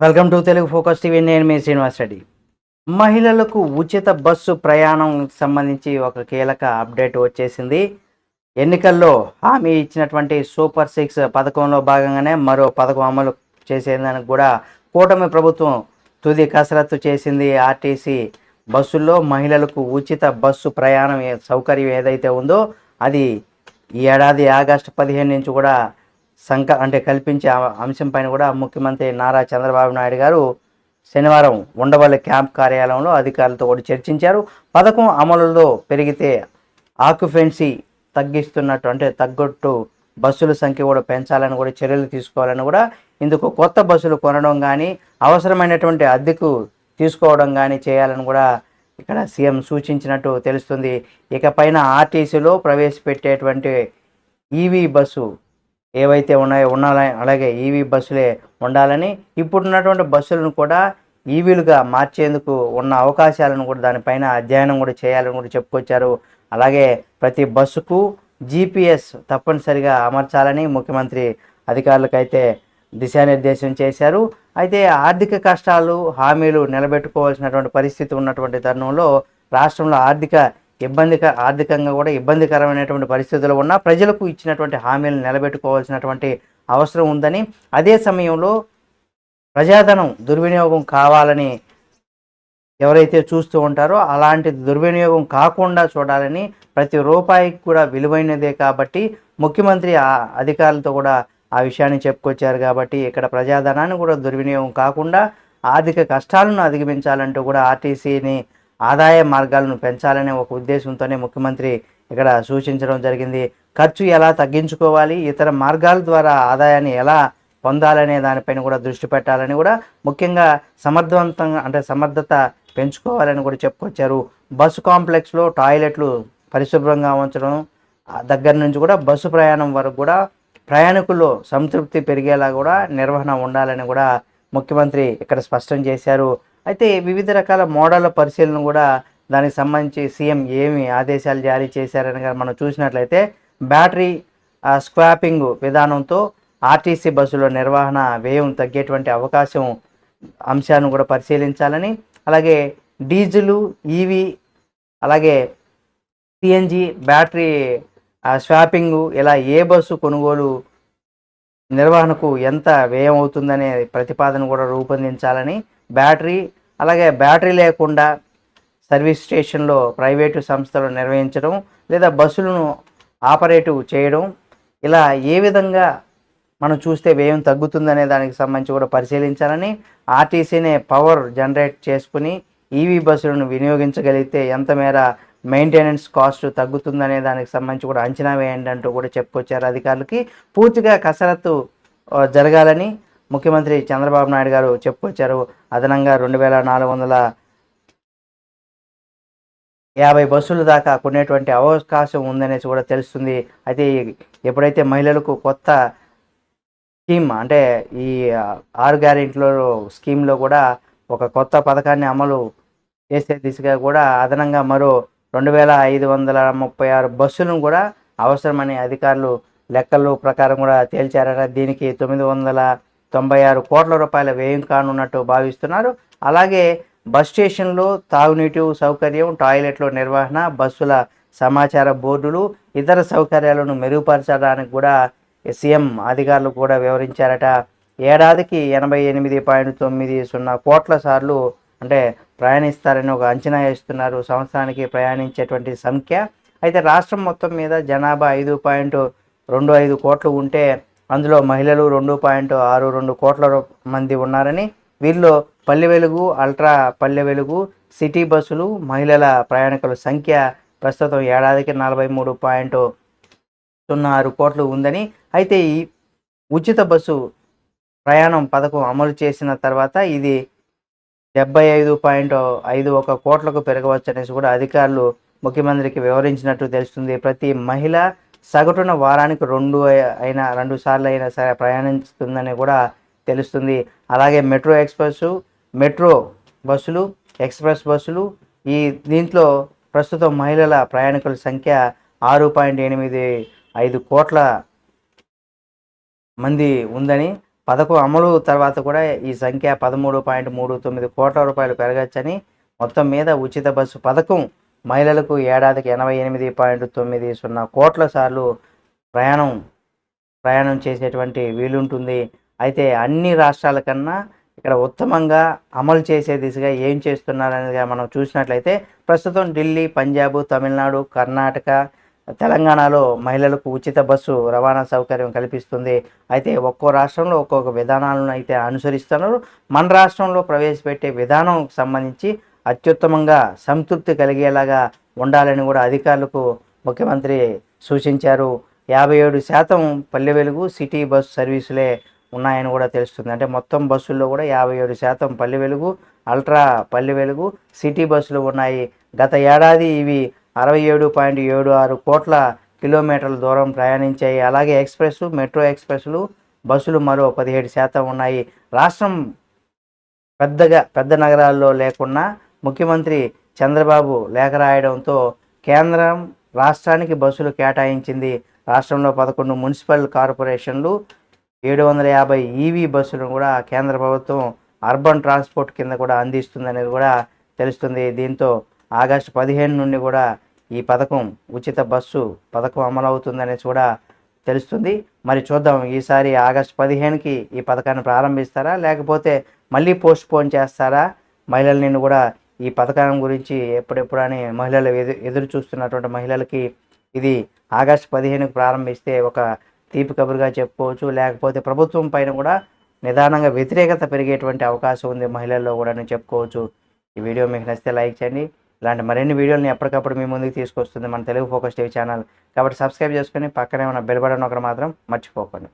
Welcome to Telugu focus TV. నేను మీ శ్రీనివాస్ రెడ్డి. మహిళలకు ఉచిత బస్సు ప్రయాణం సంబంధించి ఒక కీలక అప్డేట్ వచ్చేసింది. ఎన్నికల్లో హామీ ఇచ్చినటువంటి సూపర్ సిక్స్ పథకంలో భాగంగానే మరో పథకం అమలు చేసేదానికి కూడా కూటమి ప్రభుత్వం తుది కసరత్తు చేసింది. ఆర్టీసీ బస్సుల్లో మహిళలకు ఉచిత బస్సు ప్రయాణం సౌకర్యం ఏదైతే ఉందో అది ఈ ఏడాది ఆగస్టు పదిహేను నుంచి కూడా సంక అంటే కల్పించే అంశం పైన కూడా ముఖ్యమంత్రి నారా చంద్రబాబు నాయుడు గారు శనివారం ఉండవల్లి క్యాంప్ కార్యాలయంలో అధికారులతో కూడా చర్చించారు. పథకం అమలులో పెరిగితే ఆక్యుపెన్సీ తగ్గిస్తున్నట్టు అంటే తగ్గట్టు బస్సుల సంఖ్య కూడా పెంచాలని కూడా చర్యలు తీసుకోవాలని కూడా ఇందుకు కొత్త బస్సులు కొనడం కానీ అవసరమైనటువంటి అద్దెకు తీసుకోవడం కానీ చేయాలని కూడా ఇక్కడ సీఎం సూచించినట్టు తెలుస్తుంది. ఇకపైన ఆర్టీసీలో ప్రవేశపెట్టేటువంటి ఈవీ బస్సు ఏవైతే ఉన్నాయో ఉండాలని అలాగే ఈవీ బస్సులే ఉండాలని ఇప్పుడున్నటువంటి బస్సులను కూడా ఈవీలుగా మార్చేందుకు ఉన్న అవకాశాలను కూడా దానిపైన అధ్యయనం కూడా చేయాలని కూడా చెప్పుకొచ్చారు. అలాగే ప్రతి బస్సుకు జీపీఎస్ తప్పనిసరిగా అమర్చాలని ముఖ్యమంత్రి అధికారులకైతే దిశానిర్దేశం చేశారు. అయితే ఆర్థిక కష్టాలు హామీలు నిలబెట్టుకోవాల్సినటువంటి పరిస్థితి ఉన్నటువంటి తరుణంలో రాష్ట్రంలో ఆర్థిక ఇబ్బందిక ఆర్థికంగా కూడా ఇబ్బందికరమైనటువంటి పరిస్థితులు ఉన్నా ప్రజలకు ఇచ్చినటువంటి హామీలను నిలబెట్టుకోవాల్సినటువంటి అవసరం ఉందని అదే సమయంలో ప్రజాధనం దుర్వినియోగం కావాలని ఎవరైతే చూస్తూ ఉంటారో అలాంటి దుర్వినియోగం కాకుండా చూడాలని ప్రతి రూపాయికి కూడా విలువైనదే కాబట్టి ముఖ్యమంత్రి ఆ అధికారులతో కూడా ఆ విషయాన్ని చెప్పుకొచ్చారు కాబట్టి ఇక్కడ ప్రజాధనాన్ని కూడా దుర్వినియోగం కాకుండా ఆర్థిక కష్టాలను అధిగమించాలంటూ కూడా ఆర్టీసీని ఆదాయ మార్గాలను పెంచాలనే ఒక ఉద్దేశంతోనే ముఖ్యమంత్రి ఇక్కడ సూచించడం జరిగింది. ఖర్చు ఎలా తగ్గించుకోవాలి? ఇతర మార్గాల ద్వారా ఆదాయాన్ని ఎలా పొందాలనే దానిపైన కూడా దృష్టి పెట్టాలని కూడా ముఖ్యంగా సమర్థవంతంగా అంటే సమర్థత పెంచుకోవాలని కూడా చెప్పుకొచ్చారు. బస్సు కాంప్లెక్స్లో టాయిలెట్లు పరిశుభ్రంగా ఉంచడం దగ్గర నుంచి కూడా బస్సు ప్రయాణం వరకు కూడా ప్రయాణికుల్లో సంతృప్తి పెరిగేలా కూడా నిర్వహణ ఉండాలని కూడా ముఖ్యమంత్రి ఇక్కడ స్పష్టం చేశారు. అయితే వివిధ రకాల మోడళ్ళ పరిశీలన కూడా దానికి సంబంధించి సీఎం ఏమి ఆదేశాలు జారీ చేశారని మనం చూసినట్లయితే బ్యాటరీ స్క్వాపింగ్ విధానంతో ఆర్టీసీ బస్సుల నిర్వహణ వ్యయం తగ్గేటువంటి అవకాశం అంశాన్ని కూడా పరిశీలించాలని అలాగే డీజిలు ఈవీ అలాగే సిఎన్జి బ్యాటరీ స్వాపింగు స్వాపింగ్ ఇలా ఏ బస్సు కొనుగోలు నిర్వహణకు ఎంత వ్యయం అవుతుందనే ప్రతిపాదన కూడా రూపొందించాలని బ్యాటరీ అలాగే బ్యాటరీ లేకుండా సర్వీస్ స్టేషన్లో ప్రైవేటు సంస్థలు నిర్వహించడం లేదా బస్సులను ఆపరేటివ్ చేయడం ఇలా ఏ విధంగా మనం చూస్తే వ్యయం తగ్గుతుందనే దానికి సంబంధించి కూడా పరిశీలించాలని ఆర్టీసీనే పవర్ జనరేట్ చేసుకుని ఈవీ బస్సులను వినియోగించగలిగితే ఎంత మేర మెయింటెనెన్స్ కాస్ట్ తగ్గుతుందనే దానికి సంబంధించి కూడా అంచనా వేయండి అంటూ కూడా చెప్పుకొచ్చారు అధికారులకి. పూర్తిగా కసరత్తు జరగాలని ముఖ్యమంత్రి చంద్రబాబు నాయుడు గారు చెప్పుకొచ్చారు. అదనంగా రెండు వేల నాలుగు వందల యాభై బస్సులు దాకా కొనేటువంటి అవకాశం ఉందనేసి కూడా తెలుస్తుంది. అయితే ఎప్పుడైతే మహిళలకు కొత్త స్కీమ్ అంటే ఈ ఆరు గ్యారెంటీలో స్కీమ్లో కూడా ఒక కొత్త పథకాన్ని అమలు చేసే దిశగా కూడా అదనంగా మరో రెండు వేల ఐదు వందల ముప్పై ఆరు బస్సులను కూడా అవసరమని అధికారులు లెక్కలు ప్రకారం కూడా తేల్చారట. దీనికి తొమ్మిది వందల తొంభై ఆరు కోట్ల రూపాయల వ్యయం కానున్నట్టు భావిస్తున్నారు. అలాగే బస్ స్టేషన్లో తాగునీటి సౌకర్యం టాయిలెట్ల నిర్వహణ బస్సుల సమాచార బోర్డులు ఇతర సౌకర్యాలను మెరుగుపరచడానికి కూడా సీఎం అధికారులు కూడా వివరించారట. ఏడాదికి ఎనభై ఎనిమిది పాయింట్ తొమ్మిది సున్నా కోట్ల సార్లు అంటే ప్రయాణిస్తారని ఒక అంచనా వేస్తున్నారు. సంవత్సరానికి ప్రయాణించేటువంటి సంఖ్య. అయితే రాష్ట్రం మొత్తం మీద జనాభా ఐదు పాయింట్ రెండు ఐదు కోట్లు ఉంటే అందులో మహిళలు రెండు పాయింట్ ఆరు రెండు కోట్ల మంది ఉన్నారని వీరిలో పల్లె వెలుగు అల్ట్రా పల్లె వెలుగు సిటీ బస్సులు మహిళల ప్రయాణికుల సంఖ్య ప్రస్తుతం ఏడాదికి నలభై మూడు పాయింట్ సున్నా ఆరు కోట్లు ఉందని అయితే ఈ ఉచిత బస్సు ప్రయాణం పథకం అమలు చేసిన తర్వాత ఇది డెబ్బై ఐదు పాయింట్ ఐదు ఒక కోట్లకు పెరగవచ్చు అనేసి కూడా అధికారులు ముఖ్యమంత్రికి వివరించినట్టు తెలుస్తుంది. ప్రతి మహిళ సగటున వారానికి రెండు అయినా రెండు సార్లు అయినా సరే ప్రయాణిస్తుందని కూడా తెలుస్తుంది. అలాగే మెట్రో ఎక్స్ప్రెస్ మెట్రో బస్సులు ఎక్స్ప్రెస్ బస్సులు ఈ దీంట్లో ప్రస్తుతం మహిళల ప్రయాణికుల సంఖ్య ఆరు పాయింట్ ఎనిమిది ఐదు కోట్ల మంది ఉందని పథకం అమలు తర్వాత కూడా ఈ సంఖ్య పదమూడు పాయింట్ మూడు తొమ్మిది కోట్ల రూపాయలు పెరగచ్చని మొత్తం మీద ఉచిత బస్సు పథకం మహిళలకు ఏడాదికి ఎనభై ఎనిమిది పాయింట్ తొమ్మిది సున్నా కోట్ల సార్లు ప్రయాణం ప్రయాణం చేసేటువంటి వీలుంటుంది. అయితే అన్ని రాష్ట్రాల కన్నా ఇక్కడ ఉత్తమంగా అమలు చేసే దిశగా ఏం చేస్తున్నారనేది మనం చూసినట్లయితే ప్రస్తుతం ఢిల్లీ పంజాబ్ తమిళనాడు కర్ణాటక తెలంగాణలో మహిళలకు ఉచిత బస్సు రవాణా సౌకర్యం కల్పిస్తుంది. అయితే ఒక్కో రాష్ట్రంలో ఒక్కొక్క విధానాలను అయితే అనుసరిస్తున్నారు. మన రాష్ట్రంలో ప్రవేశపెట్టే విధానం సంబంధించి అత్యుత్తమంగా సంతృప్తి కలిగేలాగా ఉండాలని కూడా అధికారులకు ముఖ్యమంత్రి సూచించారు. యాభై ఏడు శాతం పల్లె వెలుగు సిటీ బస్సు సర్వీసులే ఉన్నాయని కూడా తెలుస్తుంది. అంటే మొత్తం బస్సుల్లో కూడా యాభై ఏడు శాతం పల్లె వెలుగు అల్ట్రా పల్లె వెలుగు సిటీ బస్సులు ఉన్నాయి. గత ఏడాది ఇవి అరవై ఏడు పాయింట్ ఏడు ఆరు కోట్ల కిలోమీటర్ల దూరం ప్రయాణించాయి. అలాగే ఎక్స్ప్రెస్ మెట్రో ఎక్స్ప్రెస్లు బస్సులు మరో పదిహేడు శాతం ఉన్నాయి. రాష్ట్రం పెద్దగా పెద్ద నగరాల్లో లేకున్నా ముఖ్యమంత్రి చంద్రబాబు లేఖ రాయడంతో కేంద్రం రాష్ట్రానికి బస్సులు కేటాయించింది. రాష్ట్రంలో పదకొండు మున్సిపల్ కార్పొరేషన్లు ఏడు వందల యాభై ఈవీ బస్సులను కూడా కేంద్ర ప్రభుత్వం అర్బన్ ట్రాన్స్పోర్ట్ కింద కూడా అందిస్తుందనేది కూడా తెలుస్తుంది. దీంతో ఆగస్టు పదిహేను నుండి కూడా ఈ పథకం ఉచిత బస్సు పథకం అమలవుతుందనేసి కూడా తెలుస్తుంది. మరి చూద్దాం ఈసారి ఆగస్టు పదిహేనుకి ఈ పథకాన్ని ప్రారంభిస్తారా? లేకపోతే మళ్ళీ పోస్ట్ పోన్ చేస్తారా మహిళల్ని కూడా ఈ పథకం గురించి ఎప్పుడెప్పుడు అని మహిళలు ఎదు ఎదురు చూస్తున్నటువంటి మహిళలకి ఇది ఆగస్టు పదిహేనుకు ప్రారంభిస్తే ఒక తీపి కబురుగా చెప్పుకోవచ్చు. లేకపోతే ప్రభుత్వం పైన కూడా నిదానంగా వ్యతిరేకత పెరిగేటువంటి అవకాశం ఉంది మహిళల్లో కూడా నేను చెప్పుకోవచ్చు. ఈ వీడియో మీకు నచ్చితే లైక్ చేయండి. ఇలాంటి మరిన్ని వీడియోలని ఎప్పటికప్పుడు మీ ముందుకు తీసుకొస్తుంది మన తెలుగు ఫోకస్ టీవీ ఛానల్. కాబట్టి సబ్స్క్రైబ్ చేసుకొని పక్కనే ఉన్న బెల్ బటన్ ఒకటి మాత్రం మర్చిపోకండి.